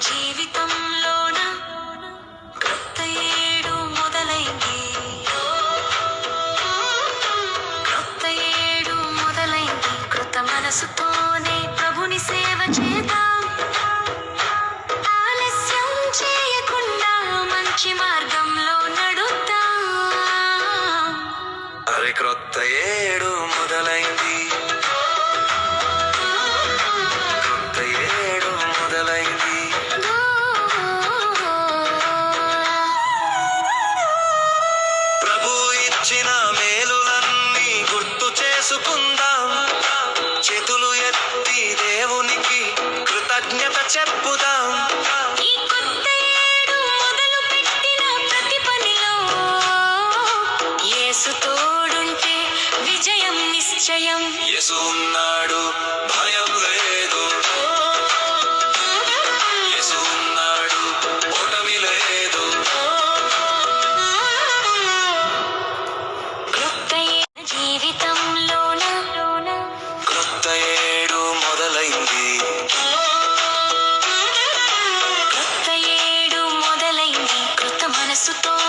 జీవితంలోన కొత్త ఏడు మొదలైంది. కొత్త ఏడు మొదలైంది. కృత మనసుతోనే ప్రభుని సేవ చేద్దాం. ఆలస్యం చేయకుండా మంచి మార్గంలో నడుద్దాం. అరే క్రొత్త ఏడు మొదలైంది. చెప్పుదాం. ఈ కొత్త ఏడు మొదలు పెట్టిన ప్రతి పనిలో యేసు తోడుంటే విజయం నిశ్చయం. యేసు ఉన్నాడు భయం లేదు. కృత మనసుతోనే ప్రభుని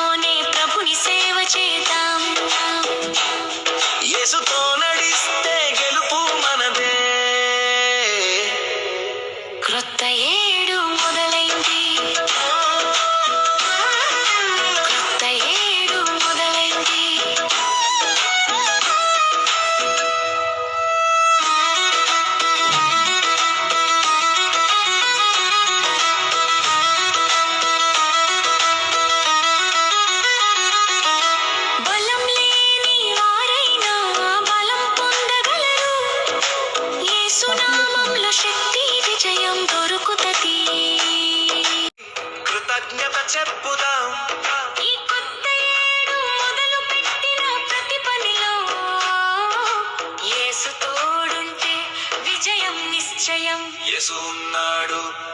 కృతజ్ఞత చెప్పుదాం. ఈ కొత్త ఏడు మొదలు పెట్టిన ప్రతి పనిలో యేసు తోడుంటే విజయం నిశ్చయం. యేసు ఉన్నాడు.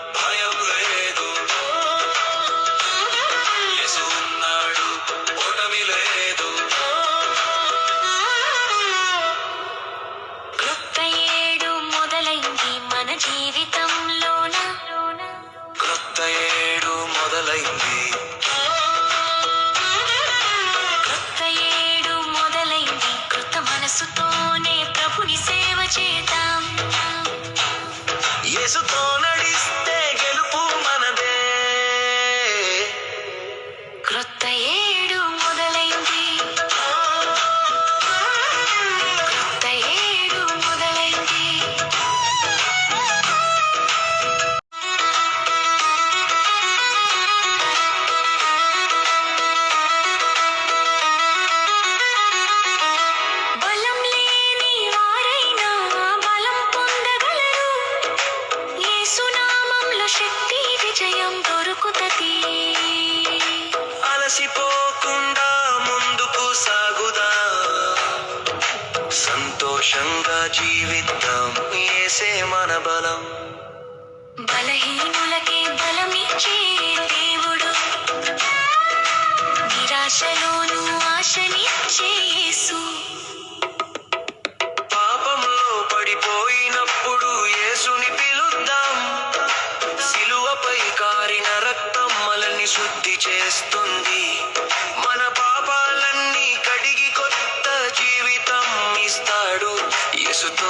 యేసుతో నడిస్తే శక్తి విజయం దొరుకుతది. అలసిపోకుండా ముందుకు సాగుదా. సంతోషంగా జీవిద్దాం ఏసే మన బలం. బలహీనులకే బలమిచ్చే దేవుడు. నిరాశలోను ఆశనిచ్చే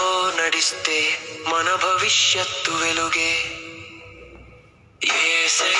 దారిలో నడిస్తే మన భవిష్యత్తు వెలుగే. ఏసై